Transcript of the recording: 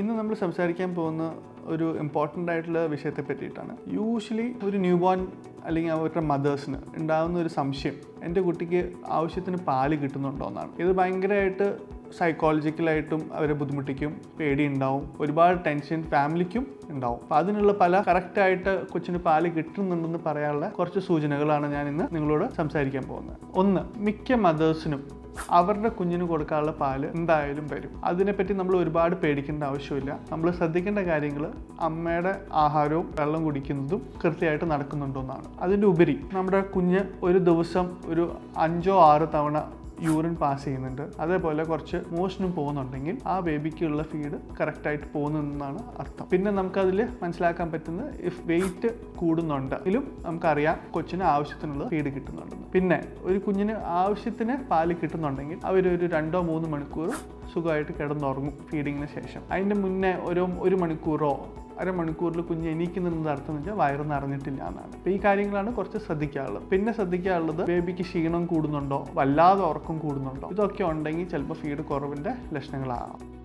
ഇന്ന് നമ്മൾ സംസാരിക്കാൻ പോകുന്ന ഒരു ഇമ്പോർട്ടന്റ് ആയിട്ടുള്ള വിഷയത്തെ പറ്റിയിട്ടാണ്. യൂഷ്വലി ഒരു ന്യൂ ബോൺ അല്ലെങ്കിൽ അവരുടെ മദേഴ്സിന് ഉണ്ടാകുന്ന ഒരു സംശയം എന്റെ കുട്ടിക്ക് ആവശ്യത്തിന് പാൽ കിട്ടുന്നുണ്ടോ എന്നാണ്. ഇത് ഭയങ്കരമായിട്ട് സൈക്കോളജിക്കലായിട്ടും അവരെ ബുദ്ധിമുട്ടിക്കും പേടി ഉണ്ടാവും ഒരുപാട് ടെൻഷൻ ഫാമിലിക്കും ഉണ്ടാവും. അപ്പം അതിനുള്ള പല കറക്റ്റായിട്ട് കൊച്ചിന് പാൽ കിട്ടുന്നുണ്ടെന്ന് പറയാനുള്ള കുറച്ച് സൂചനകളാണ് ഞാൻ ഇന്ന് നിങ്ങളോട് സംസാരിക്കാൻ പോകുന്നത്. ഒന്ന് മിക്ക മദേഴ്സിനും അവരുടെ കുഞ്ഞിന് കൊടുക്കാനുള്ള പാൽ എന്തായാലും വരും. അതിനെപ്പറ്റി നമ്മൾ ഒരുപാട് പേടിക്കേണ്ട ആവശ്യമില്ല. നമ്മൾ ശ്രദ്ധിക്കേണ്ട കാര്യങ്ങൾ അമ്മയുടെ ആഹാരവും വെള്ളം കുടിക്കുന്നതും കൃത്യമായിട്ട് നടക്കുന്നുണ്ടോ എന്നാണ് അതിന്റെ ഉപരി നമ്മുടെ കുഞ്ഞ് ഒരു ദിവസം ഒരു അഞ്ചോ ആറ് തവണ യൂറിൻ പാസ് ചെയ്യുന്നുണ്ട്. അതേപോലെ കുറച്ച് മോഷനും പോകുന്നുണ്ടെങ്കിൽ ആ ബേബിക്കുള്ള ഫീഡ് കറക്റ്റായിട്ട് പോകുന്നതെന്നാണ് അർത്ഥം. പിന്നെ നമുക്കതിൽ മനസ്സിലാക്കാൻ പറ്റുന്നത് ഇഫ് വെയിറ്റ് കൂടുന്നുണ്ടെങ്കിലും നമുക്കറിയാം കൊച്ചിന് ആവശ്യത്തിനുള്ള ഫീഡ് കിട്ടുന്നുണ്ടെന്ന്. പിന്നെ ഒരു കുഞ്ഞിന് ആവശ്യത്തിന് പാൽ കിട്ടുന്നുണ്ടെങ്കിൽ അവരൊരു രണ്ടോ മൂന്ന് മണിക്കൂർ സുഖമായിട്ട് കിടന്നുറങ്ങും ഫീഡിങ്ങിന് ശേഷം. അതിന്റെ മുന്നേ ഒരു ഒരു മണിക്കൂറോ അരമണിക്കൂറിൽ കുഞ്ഞ് എണീക്കുന്നതിന്റെ അർത്ഥം വെച്ചാൽ വയറ് നിറഞ്ഞിട്ടില്ല എന്നാണ്. അപ്പോൾ ഈ കാര്യങ്ങളാണ് കുറച്ച് ശ്രദ്ധിക്കാനുള്ളത്. പിന്നെ ശ്രദ്ധിക്കാനുള്ളത് ബേബിക്ക് ക്ഷീണം കൂടുന്നുണ്ടോ? വല്ലാതെ ഉറക്കം കൂടുന്നുണ്ടോ? ഇതൊക്കെ ഉണ്ടെങ്കിൽ ചിലപ്പോൾ ഫീഡ് കുറവിന്റെ ലക്ഷണങ്ങളാകാം.